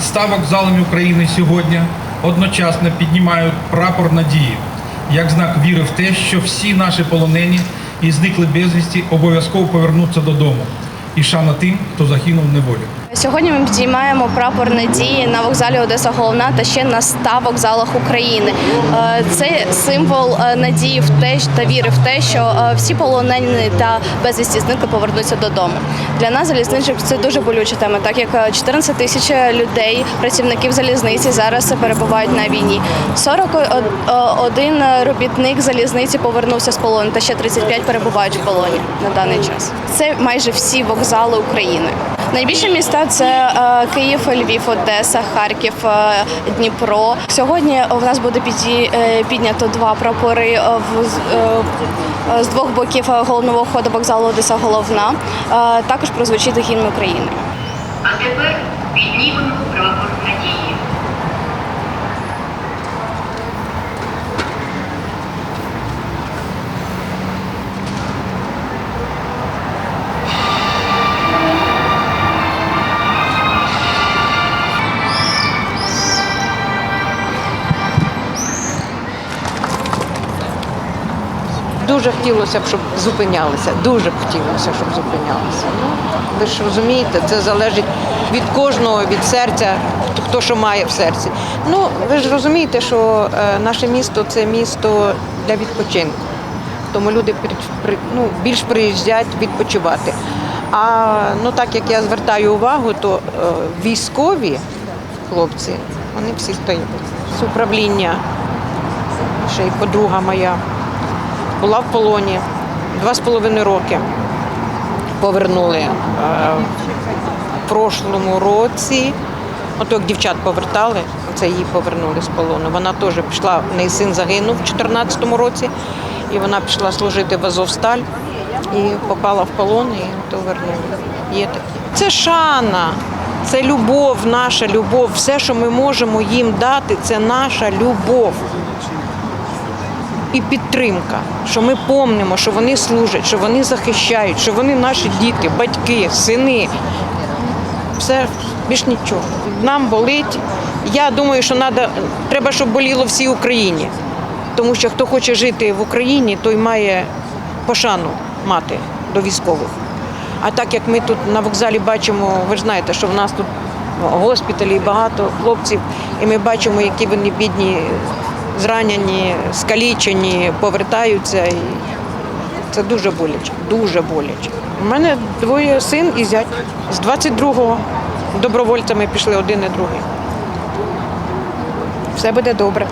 Над ста України сьогодні одночасно піднімають прапор надії, як знак віри в те, що всі наші полонені і зникли безвісті обов'язково повернуться додому. І шана тим, хто загинув в неволі. Сьогодні ми підіймаємо прапор надії на вокзалі Одеса Головна та ще на ста вокзалах України. Е, Це символ е, надії в те та віри в те, що е, всі полонені та безвісті зникли повернуться додому. Для нас залізничок це дуже болюча тема, так як е, 14 тисяч людей, працівників залізниці зараз перебувають на війні. 41 робітник залізниці повернувся з полону, та ще 35 перебувають в полоні на даний час. Це майже всі вокзали України. Найбільші міста це е, Київ, Львів, Одеса, Харків, е, Дніпро. Сьогодні у нас буде е, піднято два прапори в- з- двох боків головного входу вокзалу Одеса Головна. Також прозвучить гімн України. А тепер піднімемо Дуже хотілося б, щоб зупинялися. Дуже б хотілося, щоб зупинялися. Ну, ви ж розумієте, це залежить від кожного, від серця, хто що має в серці. Ну, ви ж розумієте, що е, наше місто це місто для відпочинку. Тому люди ну, більш приїздять відпочивати. А ну так як я звертаю увагу, то е, військові хлопці, вони всі стоять з управління, ще й подруга моя була в полоні два з половиною роки. Повернули е, в прошлому році. От як дівчат повертали, це її повернули з полону. Вона теж пішла, в неї син загинув у 2014 році, і вона пішла служити в Азовсталь і попала в полон і то. Є такі. Це шана, це любов, наша любов. Все, що ми можемо їм дати, це наша любов і підтримка, що ми помнимо, що вони служать, що вони захищають, що вони наші діти, батьки, сини. Все більш нічого. Нам болить. Я думаю, що надо, треба, щоб боліло всій Україні. Тому що хто хоче жити в Україні, той має пошану мати до військових. А так як ми тут на вокзалі бачимо, ви ж знаєте, що в нас тут госпіталі багато хлопців, і ми бачимо, які вони бідні, зранені, скалічені, повертаються. І це дуже боляче, дуже боляче. У мене двоє син і зять. З 22-го добровольцями пішли один і другий. Все буде добре.